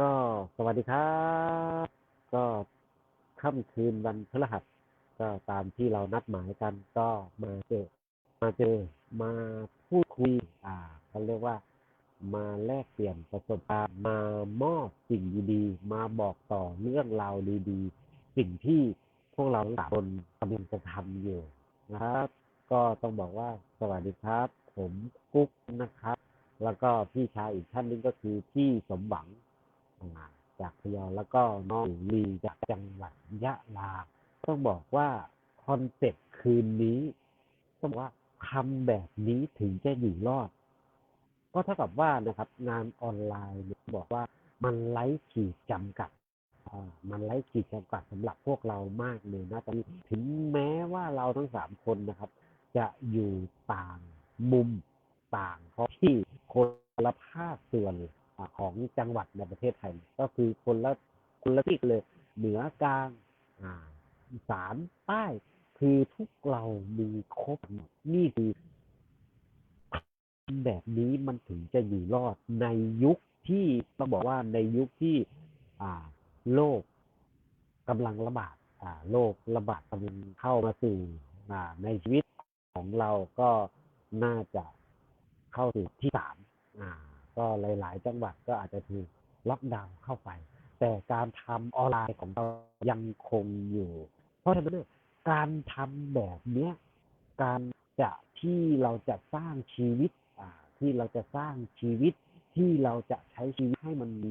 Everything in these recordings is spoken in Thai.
ก็สวัสดีครับ ก็ค่ำคืนวันพฤหัส ก็ตามที่เรานัดหมายกันก็มาเจอ มาเจอมาพูดคุย อ่าเขาเรียกว่ามาแลกเปลี่ยนประสบการณ์มามอบสิ่งดีๆ มาบอกต่อเรื่องราวดีๆ สิ่งที่พวกเราทั้งสามคนกำลังจะทำอยู่นะครับ ก็ต้องบอกว่าสวัสดีครับ ผมกุ๊กนะครับ แล้วก็พี่ชายอีกท่านนึงก็คือพี่สมหวัง จากพะเยาแล้วก็น้องลีจากจังหวัดยะลา ต้องบอกว่าคอนเซ็ปต์คืนนี้ต้องบอกว่าทำแบบนี้ถึงจะอยู่รอด ก็เท่ากับว่านะครับ งานออนไลน์บอกว่ามันไร้ขีดจำกัดมันไร้ขีดจำกัดสำหรับพวกเรามากเลยนะตอนนี้ถึงแม้ว่าเราทั้งสามคนนะครับ จะอยู่ต่างมุมต่างท้องที่คนละภาคส่วนอ่า ของจังหวัดในประเทศไทย ก็คือคนละคนละที่เลยเหนือกลางอีสานใต้คือทุกเรามีครบหมดนี่คือแบบนี้มันถึงจะอยู่รอดในยุคที่ต้องบอกว่าในยุคที่อ่าโลกกำลังระบาดอ่าโรคระบาดกำลังเข้ามาสู่อ่าในชีวิตของเราก็น่าจะเข้าสู่ที่สามอ่า ก็หลาย ๆ จังหวัดก็อาจจะถูกล็อกดาวน์เข้าไป แต่การทำออนไลน์ของเรายังคงอยู่ เพราะฉะนั้นเนี่ยการทำแบบเนี้ยการจะที่เราจะสร้างชีวิตอ่าที่เราจะสร้างชีวิตที่เราจะใช้ชีวิตให้มันมี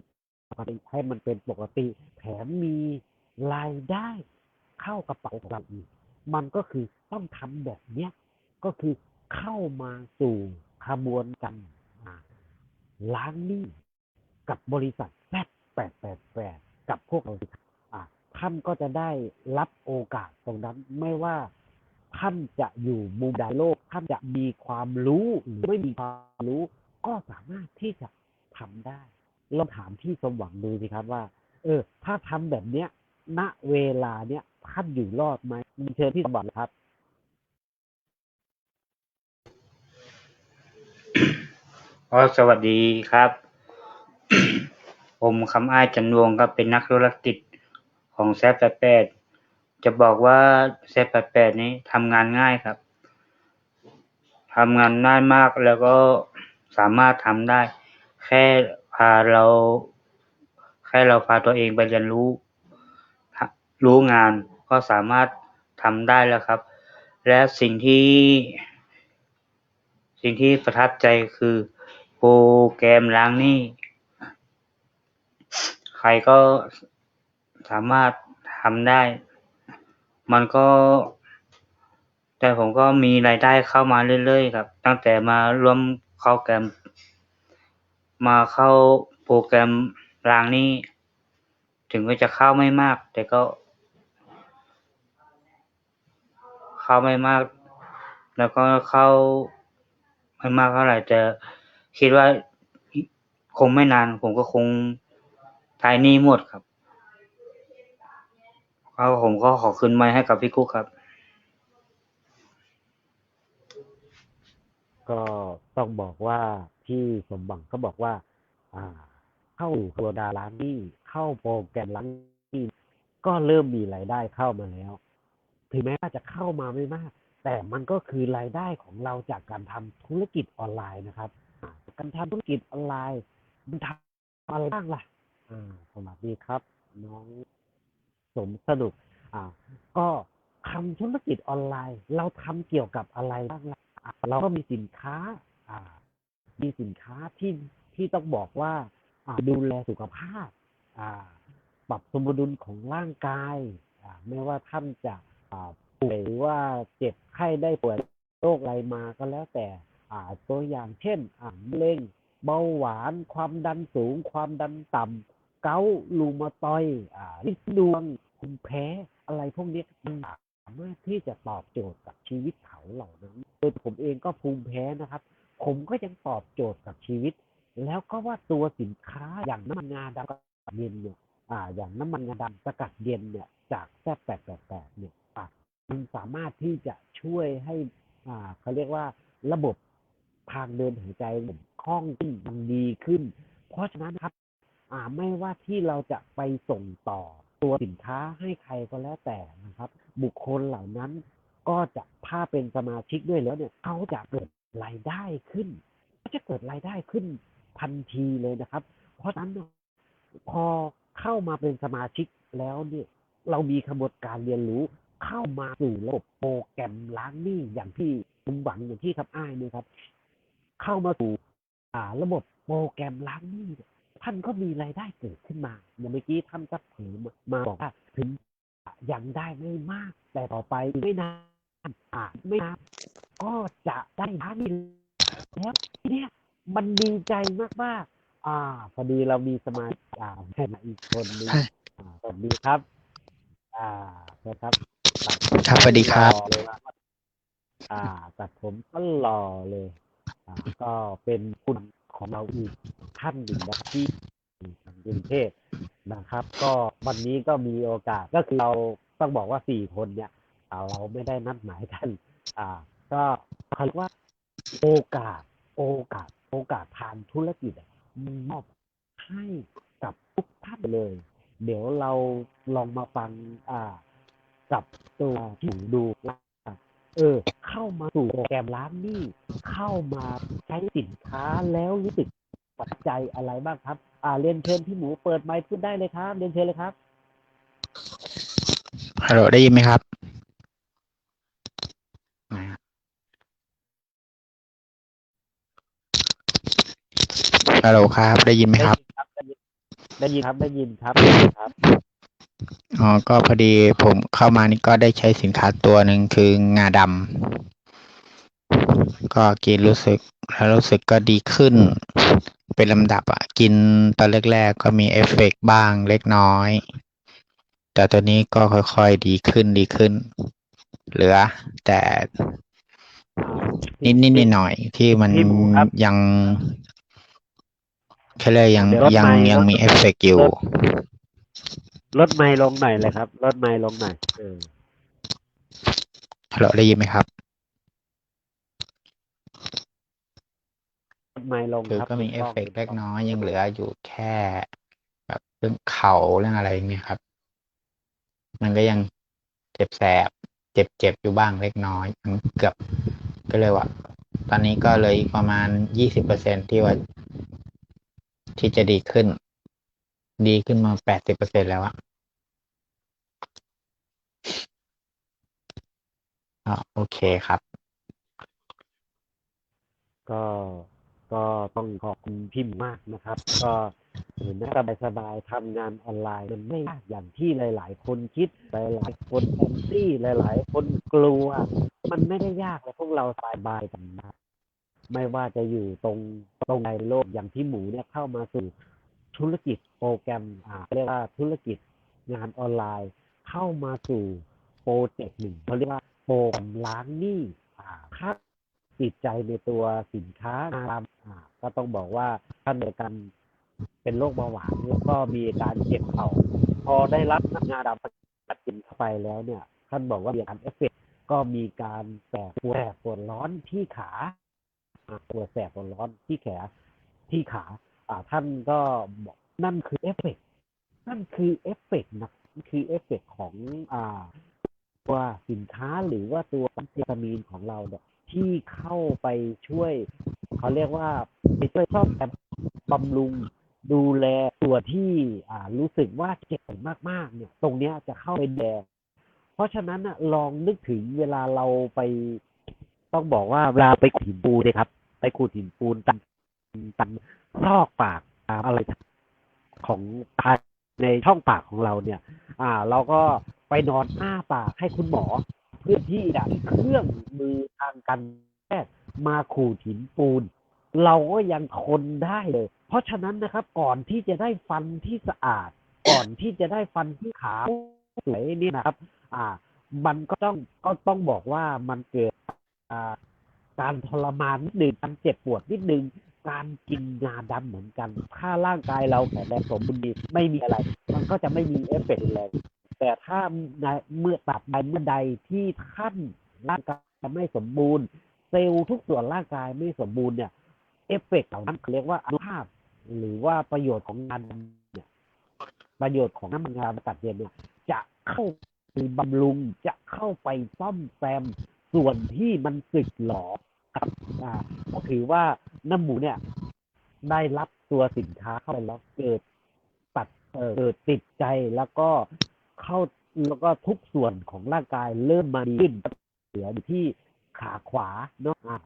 ปกติให้มันเป็นปกติ แถมมีรายได้เข้ากระเป๋าของเราอีกมันก็คือต้องทำแบบเนี้ยก็คือเข้ามาสู่ขบวนการ ล้างหนี้กับบริษัทแซดแปดแปดแปดกับพวกเราสิครับอ่าท่านก็จะได้รับโอกาสตรงนั้นไม่ว่าท่านจะอยู่มุมใดโลกท่านจะมีความรู้หรือไม่มีความรู้ ก็สามารถที่จะทำได้ลองถามพี่สมหวังดูสิครับว่า เออ ถ้าทำแบบเนี้ย ณเวลาเนี้ยท่านอยู่รอดไหมมีเชิญพี่สมหวังครับ อ๋อสวัสดีครับ ผมคำอ้ายจันวงครับเป็นนักธุรกิจของแซฟแปดแปดจะบอกว่าแซฟแปดแปดนี้ทำงานง่ายครับทำงานง่ายมากแล้วก็สามารถทำได้ แค่พาเรา แค่เราพาตัวเองไปเรียนรู้ รู้งานก็สามารถทำได้แล้วครับ และสิ่งที่ สิ่งที่ประทับใจคือ แกรมล้างหนี้ ใครก็สามารถทำได้ มันก็ แต่ผมก็มีรายได้เข้ามาเรื่อยๆครับ ตั้งแต่มาร่วมเข้าแกรม มาเข้าโปรแกรมล้างหนี้ ถึงว่าจะเข้าไม่มาก แต่ก็ เข้าไม่มาก แล้วก็เข้าไม่มากเท่าไหร่แต่ คิดว่าคงไม่นานผมก็คงใช้หนี้หมดครับแล้วผมก็ขอคืนไมค์ให้กับพี่กุ๊กครับ ก็ต้องบอกว่าพี่สมหวังก็บอกว่า อ่า เข้าโครดาล้างหนี้เข้าโปรแกรมล้างนี้ก็เริ่มมีรายได้เข้ามาแล้ว ถึงแม้ว่าจะเข้ามาไม่มาก แต่มันก็คือรายได้ของเราจากการทำธุรกิจออนไลน์นะครับ การทำธุรกิจออนไลน์มันทำอะไรบ้างล่ะอ่าสวัสดีครับ น้องสมสนุกอ่า ก็ทำธุรกิจออนไลน์ เราทำเกี่ยวกับอะไรบ้างล่ะอะเราก็มีสินค้า อ่า มีสินค้าที่ที่ต้องบอกว่า อ่าดูแลสุขภาพ อ่า ปรับสมดุลของร่างกาย อ่า ไม่ว่าท่านจะอ่าป่วยหรือว่าเจ็บไข้ได้ป่วยโรคอะไรมาก็แล้วแต่ อ่าตัวอย่างเช่นอ่ามะเร็งเบาหวาน ความดันสูง ความดันต่ำเกาต์รูมาตอยอ่าลิ้นดวงภูมิแพ้อะไรพวกนี้มันสามารถที่จะตอบโจทย์กับชีวิตเขาเหล่านั้นโดยผมเองก็ภูมิแพ้นะครับ ผมก็ยังตอบโจทย์กับชีวิต แล้วก็ว่าตัวสินค้าอย่างน้ำมันงาดำกัดเย็นเนี่ยอ่า อย่างน้ำมันงาดำสกัดเย็นเนี่ย จากแซบแปดแปดแปดเนี่ยอะมันสามารถที่จะช่วยให้ อ่าเขาเรียกว่าระบบ ทางเดินหายใจผมคล่องขึ้นมันดีขึ้น เพราะฉะนั้นครับอ่าไม่ว่าที่เราจะไปส่งต่อตัวสินค้าให้ใครก็แล้วแต่นะครับ บุคคลเหล่านั้นก็จะถ้าเป็นสมาชิกด้วยแล้วเนี่ยเขาจะเกิดรายได้ขึ้นก็จะเกิดรายได้ขึ้นทันทีเลยนะครับ เพราะฉะนั้นพอเข้ามาเป็นสมาชิกแล้วเนี่ยเรามีขบวนการเรียนรู้เข้ามาสู่ระบบโปรแกรมล้างหนี้อย่างที่ผมหวังอย่างที่ครับอ้ายเนี่ยครับ เข้ามาสู่อ่าระบบโปรแกรมล้างหนี้เนี่ยท่านก็มีรายได้เกิดขึ้นมาอย่างเมื่อกี้ท่านก็เผยมามาบอกว่าถึงยังได้ไม่มาก แต่ต่อไปไม่นานอ่าไม่นานก็จะได้ล้านหนี้แล้วทีเนี้ยมันดีใจมากๆอ่า พอดีเรามีสมาชิกอ่าแม่อีกคนนึงใช่อ่าสวัสดีครับ อ่านะครับตัดครับสวัสดีครับหล่อเลยว่าอ่าตัดผมก็หล่อเลยอ่า ก็เป็นคุณของเราอีกท่านหนึ่งนะครับที่กรุงเทพนะครับ ก็วันนี้ก็มีโอกาสก็คือเราต้องบอกว่าสี่คนเนี่ยเราไม่ได้นัดหมายกันอ่า ก็เขาเรียกว่าโอกาส โอกาส โอกาสทางธุรกิจมอบให้กับทุกท่านเลย เดี๋ยวเราลองมาฟังอ่า กับตัวที่ผมดูว่า เออ เข้ามาสู่โปรแกรมร้านนี่เข้ามาใช้สินค้าแล้วรู้สึกปัจจัยอะไรบ้างครับ อ่าเรียนเชิญพี่หมูเปิดไมค์พูดได้เลยครับ เรียนเชิญเลยครับฮัลโหลได้ยินไหมครับฮัลโหลครับ ได้ยินไหมครับ ได้ยินครับได้ยินครับได้ยินครับ อ๋อก็พอดีผมเข้ามานี่ก็ได้ใช้สินค้าตัวหนึ่งคืองาดำก็กินรู้สึกแล้วรู้สึกก็ดีขึ้น เป็นลำดับอะกินตอนแรกๆก็มีเอฟเฟกต์บ้างเล็กน้อย แต่ตอนนี้ก็ค่อยๆดีขึ้นดีขึ้น เหลือ แต่นิดนิดๆหน่อยๆที่มันพี่หมูครับยังแค่เลยยังเดี๋ยวลดยังไมค์ยังลดมีเอฟเฟกต์อยู่ ลดลดไมค์ลงหน่อยเลยครับลดไมค์ลงหน่อยเออฮัลโหลได้ยินไหมครับลดไมค์ลงคือครับก็มีถูเอฟต้องเฟกต์เล็กน้อยยังเหลืออยู่แค่ แบบเรื่องเข่าเรื่องอะไรอย่างเงี้ยครับ มันก็ยังเจ็บแสบ เจ็บเจ็บอยู่บ้างเล็กน้อยมันเกือบก็เลยว่า ตอนนี้ก็เลยอีกประมาณยี่สิบเปอร์เซ็นที่ว่า ที่จะดีขึ้น ดีขึ้นมาแปดสิบเปอร์เซ็นแล้วอะอ๋อโอเคครับ ก็ก็ต้องขอบคุณพิมพ์มากนะครับ ก็เห็นสบายสบายทำงานออนไลน์มันไม่ยากอย่างที่หลาย ๆ คนคิดหลายๆคนแอนตี้หลาย ๆ คนกลัว มันไม่ได้ยากเลยพวกเราสบายกันนะไม่ว่าจะอยู่ตรงตรงในโลกอย่างที่หมูเนี่ยเข้ามาสู่ ธุรกิจโปรแกรมอ่าเรียกว่าธุรกิจงานออนไลน์ เข้ามาสู่โปรเจกต์หนึ่งเขาเรียกว่าโปรแกรมล้างหนี้อ่าถ้าติดใจในตัวสินค้างาดำอ่าก็ต้องบอกว่าท่านในการเป็นโรคเบาหวานแล้วก็มีอาการเจ็บเข่าพอได้รับงาดำปัดกินเข้าไปแล้วเนี่ย ท่านบอกว่ามีอาการเอฟเฟกต์ก็มีการแสบปวดแสบปวดร้อนที่ขาอ่าปวดแสบปวดร้อนที่แขนที่ขา อ่าท่านก็บอกนั่นคือเอฟเฟกต์นั่นคือเอฟเฟกต์นะคือเอฟเฟกต์ของอ่าตัวสินค้าหรือว่าตัววิตามินของเราเนี่ยที่เข้าไปช่วย เขาเรียกว่าไปช่วยซ่อมแซมบำรุงดูแลตัวที่อ่ารู้สึกว่าเจ็บมากๆ เนี่ย ตรงเนี้ยจะเข้าไปแดง เพราะฉะนั้นน่ะลองนึกถึงเวลาเราไป ต้องบอกว่าเวลาไปขูดหินปูนนะครับ ไปขูดหินปูนตามตาม ซอกปากตามอะไรของภายในช่องปากของเราเนี่ย อ่า เราก็ไปนอนอ้าปากให้คุณหมอ เพื่อที่จะเครื่องมือทางการแพทย์มาขูดหินปูน เราก็ยังทนได้เลย เพราะฉะนั้นนะครับ ก่อนที่จะได้ฟันที่สะอาด ก่อนที่จะได้ฟันที่ขาวสวยนี่นะครับ อ่า มันก็ต้องก็ต้องบอกว่ามันเกิดอ่าการทรมานนิดหนึ่งการเจ็บปวดนิดนึง การกินงาดำเหมือนกัน ถ้าร่างกายเราแข็งแรงสมบูรณ์ดีไม่มีอะไร มันก็จะไม่มีเอฟเฟกต์แรงแต่ถ้าเมื่อตับใดเมื่อใดที่ท่านร่างกายไม่สมบูรณ์ เซลล์ทุกส่วนร่างกายไม่สมบูรณ์เนี่ย เอฟเฟกต์เหล่านั้นเรียกว่าอนุภาพ หรือว่าประโยชน์ของงานเนี่ยประโยชน์ของน้ำมันงาบำบัดเนี่ยจะเข้าไปบำรุงจะเข้าไปซ่อมแซมส่วนที่มันสึกหรอกับอ่าก็ถือว่า น้ำหมูเนี่ย ได้รับตัวสินค้าเข้าไปแล้วเกิดตัดเอ่อเกิดติดใจแล้วก็เข้าแล้วก็ทุกส่วนของร่างกายเริ่มมาดีขึ้นเหลืออยู่ที่ขาขวาเนาะอ่า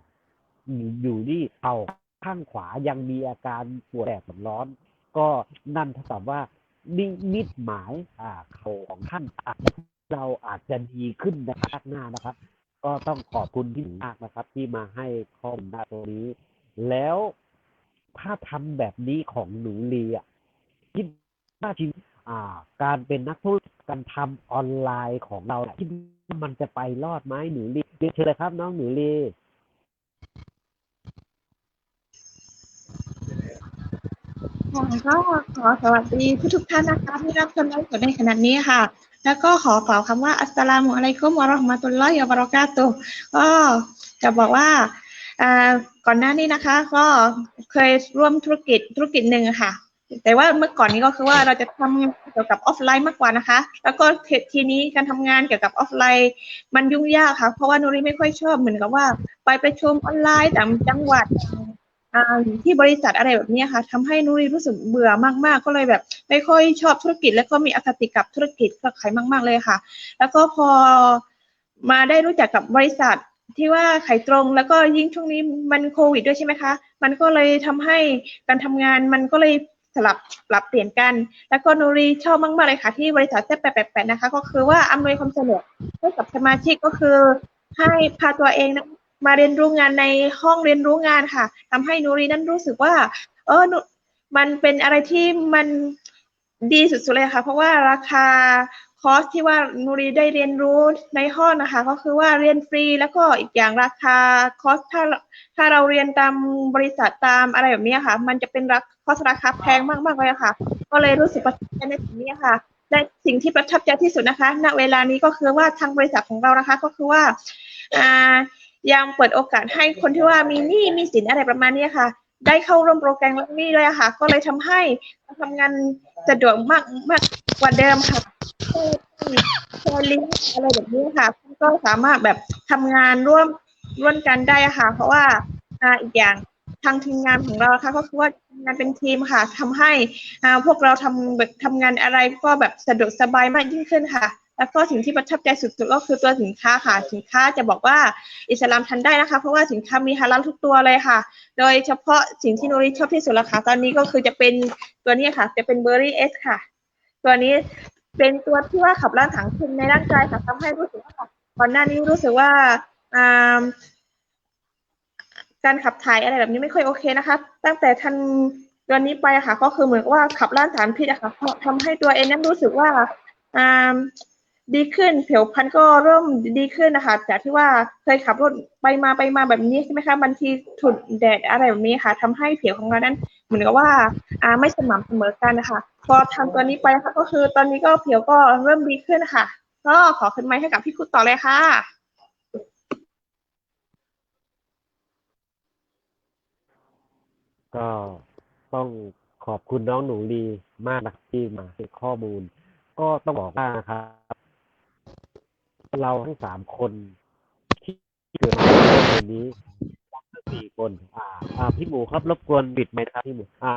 อยู่ที่เข่าข้างขวายังมีอาการปวดแสบร้อน ก็นั่นเท่ากับว่านิมิตหมายอ่าเข่าของท่านอาจเราอาจจะดีขึ้นในภาคหน้านะครับ ก็ต้องขอบคุณพี่มากนะครับ ที่มาให้ข้อมูลตรงนี้ แล้วถ้าทำแบบนี้ของหนูลีอะคิดว่าจริงอ่าการเป็นนักธุรกิจการทำออนไลน์ของเราคิดว่ามันจะไปรอดไหมหนูลีเรียนเชิญเลยครับ น้องหนูลีก็ขอสวัสดีทุกทุกๆท่านนะคะที่รับชมไลฟ์สดในขณะนี้ค่ะ แล้วก็ขอกล่าวคำว่าอัสสลามุอะลัยกุมวะราะห์มะตุลลอฮิวะบะเราะกาตุก็จะบอกว่า ก่อนหน้านี้นะคะ ก็เคยร่วมธุรกิจธุรกิจหนึ่งค่ะ แต่ว่าเมื่อก่อนนี้ก็คือว่าเราจะทำเกี่ยวกับออฟไลน์มากกว่านะคะ แล้วก็ทีนี้การทำงานเกี่ยวกับออฟไลน์ มันยุ่งยากค่ะ เพราะว่านูริไม่ค่อยชอบเหมือนกับว่า ไปไประชุมออนไลน์ต่างจังหวัดที่บริษัทอะไรแบบนี้ค่ะทำให้นุ้ยรู้สึกเบื่อมาก ๆ ก็เลยแบบ ไม่ค่อยชอบธุรกิจ แล้วก็มีอคติกับธุรกิจกับขายมาก ๆเลยค่ะ แล้วก็พอมาได้รู้จักกับบริษัท ที่ว่าขายตรงแล้วก็ยิ่งช่วงนี้มันโควิดด้วยใช่ไหมคะ มันก็เลยทำให้การทำงานมันก็เลยสลับปรับเปลี่ยนกัน แล้วก็นูรีชอบมากๆเลยค่ะที่บริษัทแซ่บแปดนะคะ ก็คือว่าอำนวยความสะดวกให้กับสมาชิกก็คือ ให้พาตัวเองมาเรียนรู้งานในห้องเรียนรู้งานค่ะทำให้นูรีนั้นรู้สึกว่า เออมันเป็นอะไรที่มันดีสุดๆเลยค่ะ เพราะว่าราคา คอร์สที่ว่านูรีได้เรียนรู้ในห้องนะคะ ก็คือว่าเรียนฟรีแล้วก็อีกอย่างราคาคอร์สถ้าถ้าเราเรียนตามบริษัทตามอะไรแบบนี้ค่ะ มันจะเป็นราคอร์สราคาแพงมากๆเลยค่ะ ก็เลยรู้สึกประทับใจในสิ่งนี้ค่ะและสิ่งที่ประทับใจที่สุดนะคะ ณเวลานี้ก็คือว่าทางบริษัทของเรานะคะ ก็คือว่าอ่ายังเปิดโอกาสให้คนที่ว่ามีหนี้มีสินอะไรประมาณนี้ค่ะ ได้เข้าร่วมโปรแกรมนี้ด้วยค่ะ ก็เลยทำให้การทำงานสะดวกมากมากกว่าเดิมค่ะ แชร์ลิงก์อะไรแบบนี้ค่ะก็สามารถแบบทำงานร่วมร่วมกันได้ค่ะ เพราะว่าอ่าอีกอย่างทางทีมงานของเราค่ะก็คือว่าทำงานเป็นทีมค่ะทำให้อ่าพวกเราทำแบบทำงานอะไรก็แบบสะดวกสบายมากยิ่งขึ้นค่ะ แล้วก็สิ่งที่ประทับใจสุดๆก็คือตัวสินค้าค่ะ สินค้าจะบอกว่าอิสลามทันได้นะคะ เพราะว่าสินค้ามีฮาลาลทุกตัวเลยค่ะ โดยเฉพาะสิ่งที่นูริชอบที่สุดละค่ะตอนนี้ก็คือจะเป็นตัวนี้ค่ะ จะเป็นเบอร์รี่เอสค่ะ ตัวนี้ เป็นตัวที่ว่าขับล้างถังเค็มในร่างกายค่ะทำให้รู้สึกว่าก่อนหน้านี้รู้สึกว่าการขับถ่ายอะไรแบบนี้ไม่ค่อยโอเคนะคะ ตั้งแต่ทันตัวนี้ไปค่ะ ก็คือเหมือนว่าขับล้างสารพิษอะค่ะทำให้ตัวเองนั้นรู้สึกว่าดีขึ้นผิวพรรณก็เริ่มดีขึ้นนะคะจากที่ว่าเคยขับรถไปมาไปมาแบบนี้ใช่ไหมคะบางทีถูกแดดอะไรแบบนี้ค่ะทำให้ผิวของเรานั้น เหมือนกับว่าอ่าไม่สม่ำเสมอกันนะคะพอทำตัวนี้ไปนะคะก็คือตอนนี้ก็ผิวก็เริ่มดีขึ้นค่ะ ก็ขอขึ้นไมค์ให้กับพี่คุดต่อเลยค่ะก็ต้องขอบคุณน้องหนูลีมากนะครับที่มาให้ข้อมูล ก็ต้องบอกว่านะครับ เราทั้งสามคนที่เกิดมาในนี้ สี่คน อ่า อ่า พี่หมูครับรบกวนปิดไหมค์นะครับพี่หมู อ่า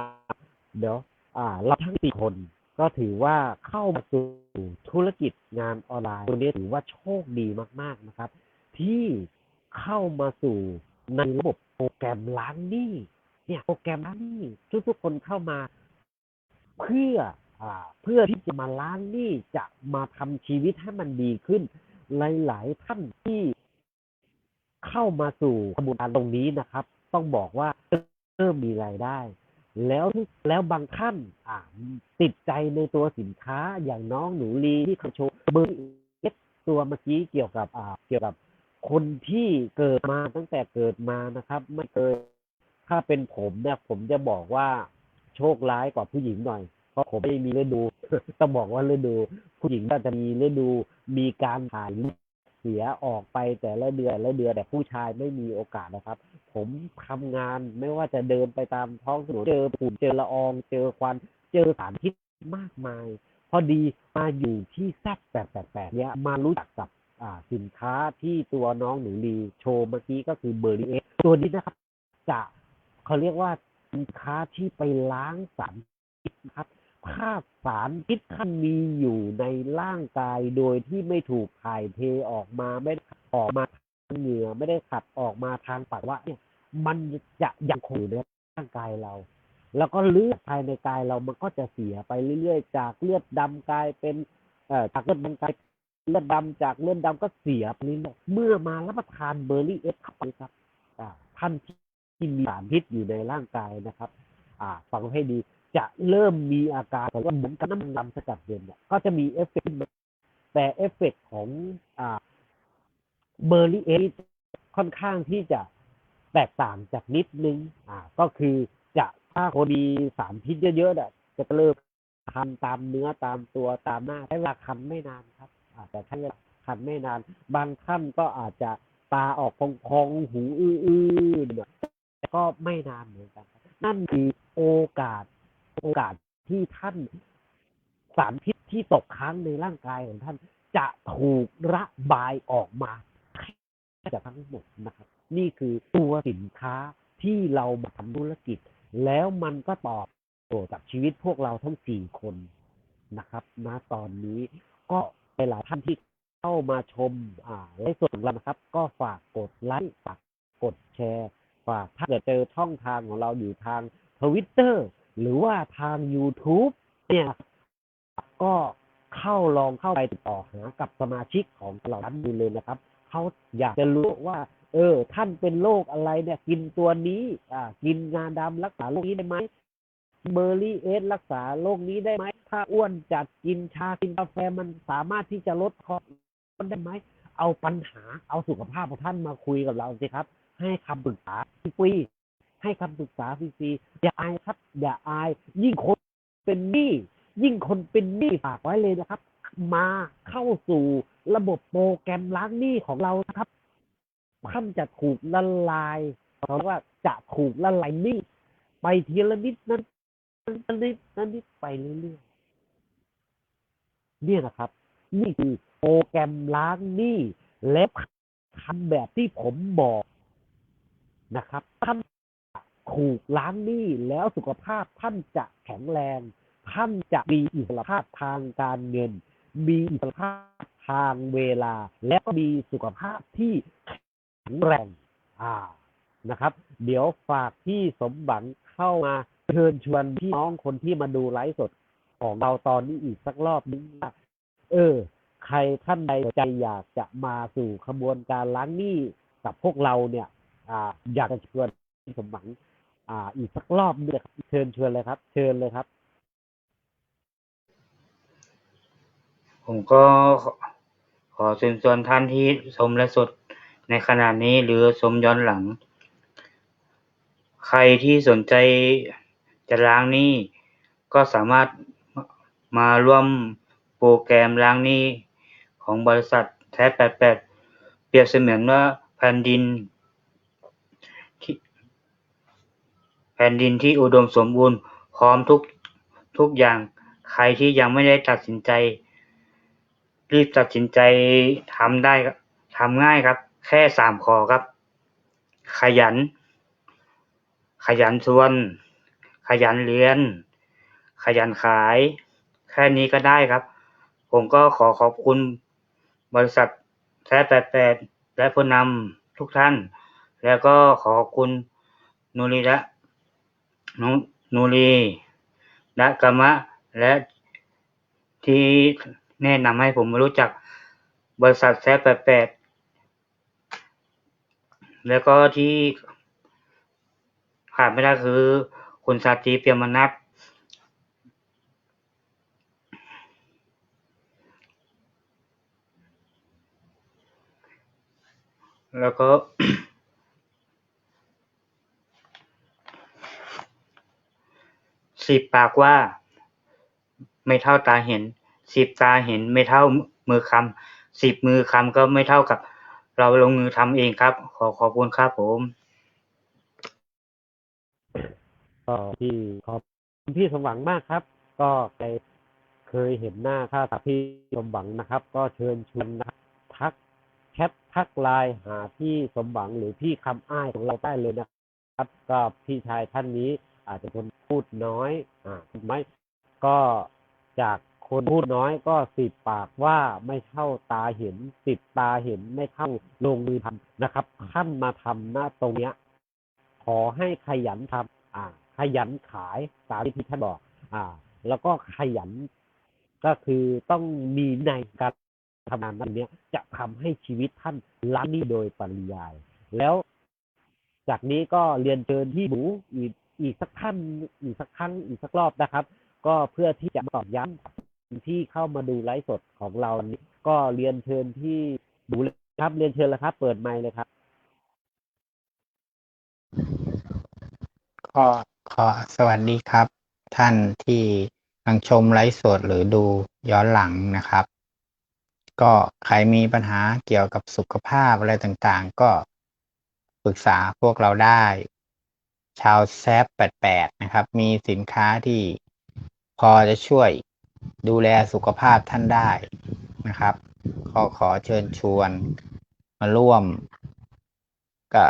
เดี๋ยว อ่าเราทั้งสี่คน ก็ถือว่าเข้ามาสู่ธุรกิจงานออนไลน์ตัวนี้ถือว่าโชคดีมาก ๆนะครับ ที่เข้ามาสู่ในระบบโปรแกรมล้างหนี้เนี่ยโปรแกรมล้างหนี้ทุกๆคนเข้ามา เพื่ออ่า เพื่อที่จะมาล้างหนี้จะมาทำชีวิตให้มันดีขึ้น หลาย ๆ ท่านที่ เข้ามาสู่กระบวนการตรงนี้นะครับ ต้องบอกว่าเริ่มมีรายได้ แล้วแล้วบางท่านอ่าติดใจในตัวสินค้าอย่างน้องหนูลีที่เขาโชว์เบอร์เอสตัวเมื่อกี้เกี่ยวกับอ่าเกี่ยวกับคนที่เกิดมาตั้งแต่เกิดมานะครับ ไม่เคยถ้าเป็นผมเนี่ยผมจะบอกว่าโชคร้ายกว่าผู้หญิงหน่อยเพราะผมไม่มีฤดู ต้องบอกว่าฤดู ผู้หญิงก็จะมีฤดูมีการถ่ายรูป เสียออกไปแต่ละเดือนละเดือนแต่ผู้ชายไม่มีโอกาสนะครับ ผมทำงานไม่ว่าจะเดินไปตามท้องถนนเจอฝุ่นเจอละออง เจอควันเจอสารพิษมากมาย พอดีมาอยู่ที่แซดแปดแปดแปดเนี้ยมารู้จักกับอ่าสินค้าที่ตัวน้องหนูลีโชว์เมื่อกี้ก็คือเบอร์รี่เอตัวนี้นะครับ จะเขาเรียกว่าสินค้าที่ไปล้างสารพิษนะครับ ภาพสารพิษท่านมีอยู่ในร่างกายโดยที่ไม่ถูกถ่ายเทออกมาไม่ได้ออกมาทางเหงื่อไม่ได้ขับออกมาทางปัสสาวะเนี่ย มันจะยังคงอยู่ในร่างกายเรา แล้วก็เลือดภายในกายเรามันก็จะเสียไปเรื่อยๆ จากเลือดดำกลายเป็นเอ่อจากเลือดดำกลายเลือดดำจากเลือดดำก็เสียไปเรื่อยเมื่อมารับประทานเบอร์รี่เอสเข้าไปครับท่านที่มีสารพิษอยู่ในร่างกายนะครับ อ่าฟังให้ดี จะเริ่มมีอาการเหมือนกับน้ำมันดำสกัดเย็นเนี่ยก็จะมีเอฟเฟกต์แต่เอฟเฟกต์ของอ่าเบอร์รี่เอสค่อนข้างที่จะแตกต่างจากนิดนึง อ่า ก็คือจะถ้าคนมีสารพิษเยอะๆเนี่ยจะเริ่มคันตามเนื้อตามตัวตามหน้าใช้เวลาคันไม่นานครับ อาจจะใช้เวลาคันไม่นาน บางท่านก็อาจจะตาออกพองๆหูอื้อๆเนี่ยก็ไม่นานเหมือนกัน นั่นคือโอกาส โอกาสที่ท่านสารพิษที่ตกค้างในร่างกายของท่าน จะถูกระบายออกมาจากทั้งหมดนะครับ นี่คือตัวสินค้าที่เรามาทำธุรกิจ แล้วมันก็ตอบโจทย์กับชีวิตพวกเราทั้งสี่คนนะครับณตอนนี้ก็หลายท่านที่เข้ามาชมอ่าในส่วนของเรานะครับ ก็ฝากกดไลค์ฝากกดแชร์ ฝากถ้าเกิดเจอช่องทางของเราอยู่ทางทวิตเตอร์ หรือว่าทาง YouTube เนี่ย ก็เข้าลองเข้าไปติดต่อหากับสมาชิกของเราท่านดูเลยนะครับ เขาอยากจะรู้ว่า เออ ท่านเป็นโรคอะไรเนี่ย กินตัวนี้ อ่า กินงาดำรักษาโรคนี้ได้ไหมเบอร์รี่เอสรักษาโรคนี้ได้ไหม ถ้าอ้วนจัดกินชากินกาแฟมันสามารถที่จะลดคอเลสได้ไหม เอาปัญหาเอาสุขภาพของท่านมาคุยกับเราสิครับ ให้คำปรึกษาฟรี ให้คำปรึกษาฟรีๆอย่าอายครับ อย่าอาย ยิ่งคนเป็นหนี้ยิ่งคนเป็นหนี้ฝากไว้เลยนะครับ มาเข้าสู่ระบบโปรแกรมล้างหนี้ของเรานะครับท่านจะถูกละลายเราว่าจะถูกละลายหนี้ไปทีละนิดนั้นนั้นนิดนั้นนิดไปเรื่อยๆเนี่ยนะครับ นี่คือโปรแกรมล้างหนี้และทำแบบที่ผมบอกนะครับท่าน ถูกล้างหนี้แล้วสุขภาพท่านจะแข็งแรง ท่านจะมีอิสรภาพทางการเงิน มีอิสรภาพทางเวลา และก็มีสุขภาพที่แข็งแรงอ่านะครับ เดี๋ยวฝากพี่สมบังเข้ามาเชิญชวนพี่น้องคนที่มาดูไลฟ์สดของเราตอนนี้อีกสักรอบนึงว่าเออ ใครท่านใดใจอยากจะมาสู่ขบวนการล้างหนี้กับพวกเราเนี่ย อ่า อยากจะชวนพี่สมหวัง อ่า อีกสักรอบนึงครับเชิญชวนเลยครับ เชิญเลยครับ ผมก็ขอขอเชิญชวนท่านที่ชมและสดในขณะนี้หรือชมย้อนหลัง ใครที่สนใจจะล้างหนี้ก็สามารถมาร่วมโปรแกรมล้างหนี้ของบริษัทแท้88 เปรียบเสมือนว่าแผ่นดินที่แผ่นดินที่อุดมสมบูรณ์พร้อมทุกทุกอย่าง ใครที่ยังไม่ได้ตัดสินใจ รีบตัดสินใจทำได้ทำง่ายครับ แค่สามข้อครับ ขยัน ขยันชวน ขยันเรียน ขยันขาย แค่นี้ก็ได้ครับ ผมก็ขอขอบคุณบริษัทแท้88และผู้นำทุกท่าน แล้วก็ขอขอบคุณนูรีและ น้องนูรีและกมะ และที่แนะนำให้ผมรู้จักบริษัทแท้88แล้วก็ที่ขาดไม่ได้คือ คุณสาจีเปียมนัทแล้วก็ สิบปากว่า ไม่เท่าตาเห็น สิบตาเห็นไม่เท่ามือคำสิบมือคำก็ไม่เท่ากับ เราลงมือทำเองครับ ขอขอบคุณครับผมก็พี่ขอบคุณพี่สมหวังมากครับ ก็ใครเคยเห็นหน้าค่าตาพี่สมหวังนะครับ ก็เชิญชวนนะทักแชททักไลน์หาพี่สมหวังหรือพี่คำอ้ายของเราได้เลยนะครับ ก็พี่ชายท่านนี้ อาจจะคนพูดน้อย อ่าไม่ก็จากคนพูดน้อยก็สิบปากว่าไม่เท่าตาเห็นสิบตาเห็นไม่เท่าลงมือทำนะครับท่านมาทำหน้าตรงเนี้ย ขอให้ขยันทำอ่า ขยันขายตามที่ท่านบอก อ่า แล้วก็ขยันก็คือต้องมีในการทำงานนั้นเนี้ยจะทำให้ชีวิตท่านล้านนี้โดยปริยาย แล้วจากนี้ก็เรียนเชิญที่หมูอีก อีกสักท่านอีกสักครั้งอีกสักรอบนะครับ ก็เพื่อที่จะตอบย้ำที่เข้ามาดูไลฟ์สดของเรานี้ ก็เรียนเชิญที่หมูเลยครับเรียนเชิญแล้วครับ เปิดไมค์เลยครับก็ขอสวัสดีครับ ท่านที่กำลังชมไลฟ์สดหรือดูย้อนหลังนะครับ ก็ใครมีปัญหาเกี่ยวกับสุขภาพอะไรต่างๆ ก็ปรึกษาพวกเราได้ ชาวแซฟ88นะครับ มีสินค้าที่พอจะช่วยดูแลสุขภาพท่านได้นะครับก็ขอเชิญชวนมาร่วม ก็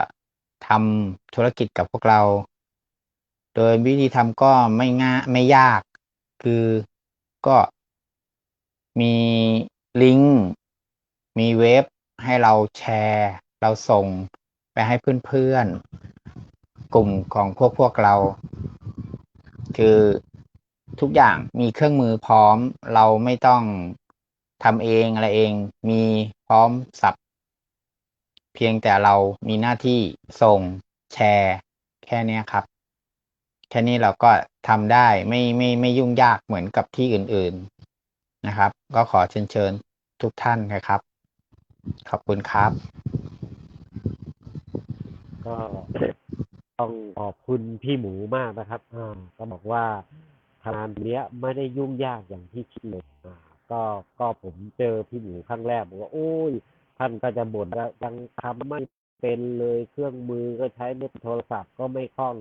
ทำธุรกิจกับพวกเรา โดยวิธีทำก็ไม่ง่ายไม่ยาก คือก็มีลิงก์มีเว็บให้เราแชร์ เราส่งไปให้เพื่อนๆ กลุ่มของพวกพวกเรา คือทุกอย่างมีเครื่องมือพร้อม เราไม่ต้องทำเองอะไรเอง มีพร้อมสับ เพียงแต่เรามีหน้าที่ส่งแชร์ แค่นี้ครับ แค่นี้เราก็ทำได้ไม่ไม่ไม่ยุ่งยากเหมือนกับที่อื่น ๆนะครับ ก็ขอเชิญเชิญทุกท่านนะครับ ขอบคุณครับก็ ต้องขอบคุณพี่หมูมากนะครับอ่าก็บอกว่าทำงานเนี้ยไม่ได้ยุ่งยากอย่างที่คิดเลยอ่าก็ก็ผมเจอพี่หมูครั้งแรกบอกว่าโอ้ยท่านก็จะบ่นว่ายังทำไม่เป็นเลยเครื่องมือก็ใช้ในโทรศัพท์ก็ไม่คล่อง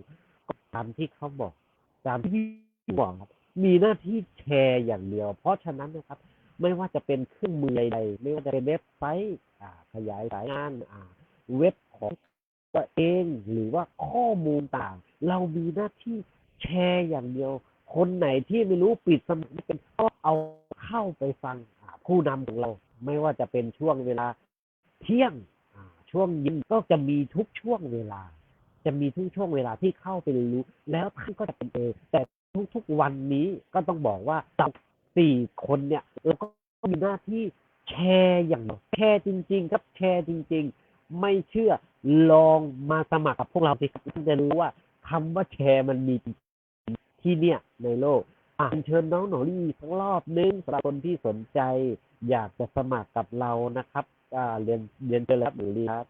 ก็ตามที่เขาบอกตามที่พี่บอกครับมีหน้าที่แชร์อย่างเดียว เพราะฉะนั้นนะครับ ไม่ว่าจะเป็นเครื่องมือใดๆไม่ว่าจะเป็นเว็บไซต์อ่าขยายสายงานอ่าเว็บของ ตัวเองหรือว่าข้อมูลต่าง เรามีหน้าที่แชร์อย่างเดียว คนไหนที่ไม่รู้ปิดสมัครไม่เป็นก็เอาเข้าไปฟังผู้นำของเรา ไม่ว่าจะเป็นช่วงเวลาเที่ยงช่วงเย็นก็จะมีทุกช่วงเวลา จะมีทุกช่วงเวลาที่เข้าไปเรียนรู้ แล้วท่านก็จะเป็นเองแต่ทุกๆวันนี้ก็ต้องบอกว่าเราสี่คนเนี่ยเราก็มีหน้าที่แชร์อย่างเดียวแชร์จริง ๆ ครับแชร์จริง ๆ ไม่เชื่อ ลองมาสมัครกับพวกเราสิครับท่านจะรู้ว่าคำว่าแชร์มันมีที่เนี่ยในโลกอะเชิญน้องหนูรีอีกสักรอบนึงสำหรับคนที่สนใจ อยากจะสมัครกับเรานะครับอ่าเรียนเรียนเชิญแล้วหนูรีครับ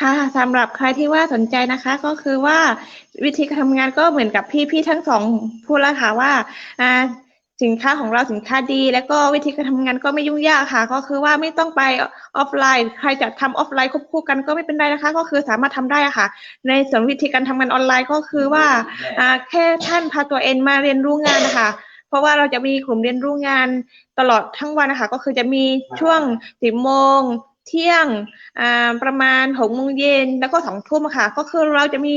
ค่ะสำหรับใครที่ว่าสนใจนะคะ ก็คือว่าวิธีการทำงานก็เหมือนกับพี่ๆทั้งสองพูดแล้วค่ะว่าอ่า สินค้าของเราสินค้าดี แล้วก็วิธีการทำงานก็ไม่ยุ่งยากค่ะ ก็คือว่าไม่ต้องไปออฟไลน์ ใครจะทำออฟไลน์ควบคู่กันก็ไม่เป็นไรนะคะ ก็คือสามารถทำได้ค่ะ ในส่วนวิธีการทำงานออนไลน์ก็คือว่าแค่ท่านพาตัวเองมาเรียนรู้งานนะคะเพราะว่าเราจะมีกลุ่มเรียนรู้งานตลอดทั้งวันนะคะ ก็คือจะมีช่วงสิบโมงเที่ยงประมาณหกโมงเย็นแล้วก็สองทุ่มค่ะ ก็คือเราจะมี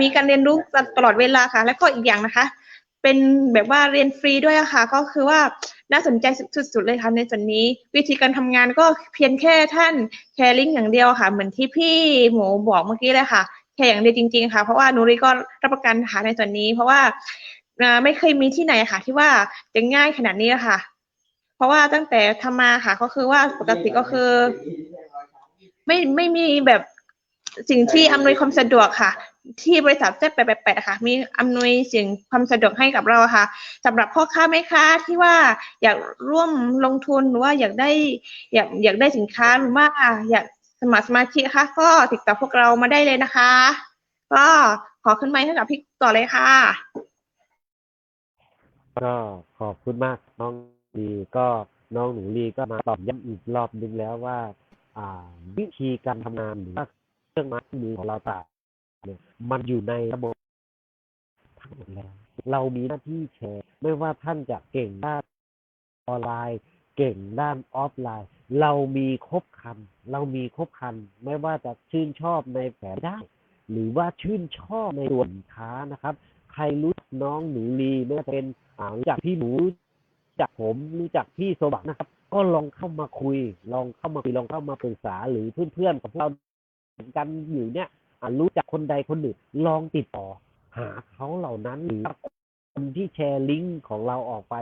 มีการเรียนรู้ตลอดเวลาค่ะ แล้วก็อีกอย่างนะคะ เป็นแบบว่าเรียนฟรีด้วยอะค่ะ ก็คือว่าน่าสนใจสุดๆเลยค่ะในส่วนนี้ วิธีการทำงานก็เพียงแค่ท่านแชร์ลิงก์อย่างเดียวค่ะ เหมือนที่พี่หมูบอกเมื่อกี้เลยค่ะแชร์อย่างเดียวจริง ๆ ค่ะ เพราะว่านูริก็รับประกันค่ะในส่วนนี้ เพราะว่าไม่เคยมีที่ไหนค่ะ ที่ว่าจะง่ายขนาดนี้ค่ะ เพราะว่าตั้งแต่ทำมาค่ะ ก็คือว่าปกติก็คือ ไม่ไม่มีแบบสิ่งที่อำนวยความสะดวกค่ะ ที่บริษัทเจ็ดแปดแปดค่ะ มีอำนวยสิ่งความสะดวกให้กับเราค่ะสำหรับพ่อค้าแม่ค้าที่ว่าอยากร่วมลงทุนหรือว่าอยากได้อยากอยากได้สินค้าหรือว่าอยากสมัครสมาชิกค่ะ ก็ติดต่อพวกเรามาได้เลยนะคะ ก็ขอขึ้นไมให้กับพี่ต่อเลยค่ะ ก็ขอบคุณมากน้องลีก็น้องหนูลีก็มาตอบย้ำอีกรอบนึงแล้วว่า อ่าวิธีการทำงานหรือว่าเครื่องไม้เครื่องมือของเราต่าง เนี่ยมันอยู่ในระบบทั้งหมดแล้ว เรามีหน้าที่แชร์ ไม่ว่าท่านจะเก่งด้านออนไลน์ เก่งด้านออฟไลน์ เรามีครบคัน เรามีครบคัน ไม่ว่าจะชื่นชอบในแผนได้ หรือว่าชื่นชอบในส่วนค้านะครับ ใครรู้จักน้องหนูลีไม่ว่าจะเป็นอ่ารู้จักพี่หนูรู้จักผมรู้จักพี่โซบักนะครับ ก็ลองเข้ามาคุย ลองเข้ามาคุยลองเข้ามาปรึกษาหรือเพื่อนๆกับเรากันอยู่เนี่ย รู้จักคนใดคนหนึ่งลองติดต่อ หาเขาเหล่านั้นหรือคนที่แชร์ลิงก์ของเราออกไป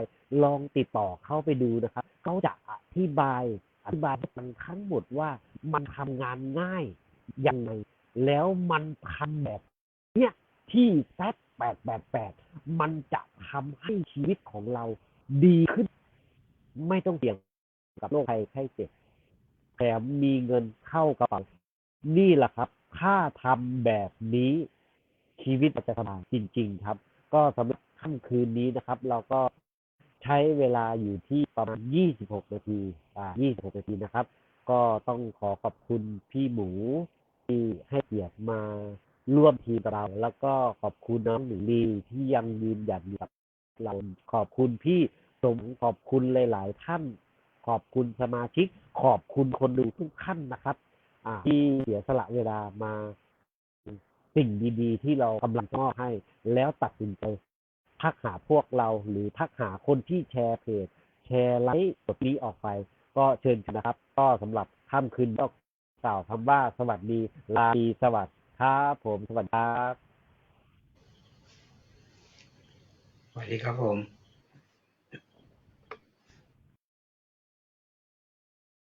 ลองติดต่อเข้าไปดูนะครับเขาจะอธิบายอธิบายให้ฟังทั้งหมดว่ามันทำงานง่ายยังไงแล้วมันทำแบบเนี้ยที่แซดแปดแปดแปดมันจะทำให้ชีวิตของเราดีขึ้น ไม่ต้องเสี่ยงกับโรคภัยไข้เจ็บแถมมีเงินเข้ากระเป๋านี่แหละครับ ถ้าทำแบบนี้ชีวิตจะสบายจริง ๆ ครับ ก็สำหรับค่ำคืนนี้นะครับ เราก็ใช้เวลาอยู่ที่ประมาณ 26 นาที อ่า 26 นาทีนะครับ ก็ต้องขอขอบคุณพี่หมูที่ให้เกียรติมาร่วมทีมเรา แล้วก็ขอบคุณน้องหนูลีที่ยังยืนหยัดอยู่กับเรา ขอบคุณพี่สมขอบคุณหลาย ๆ ท่าน ขอบคุณสมาชิก ขอบคุณคนดูทุกท่านนะครับ ที่เสียสละเวลามาสิ่งดีๆ ที่เรากำลังมอบให้ แล้วตัดสินใจทักหาพวกเราหรือทักหาคนที่แชร์เพจ แชร์ไลฟ์บทนี้ออกไป ก็เชิญชมนะครับ ก็สำหรับค่ำคืนก็กล่าวคำว่าสวัสดีลาดีสวัสดีครับผมสวัสดีครับสวัสดีครับผม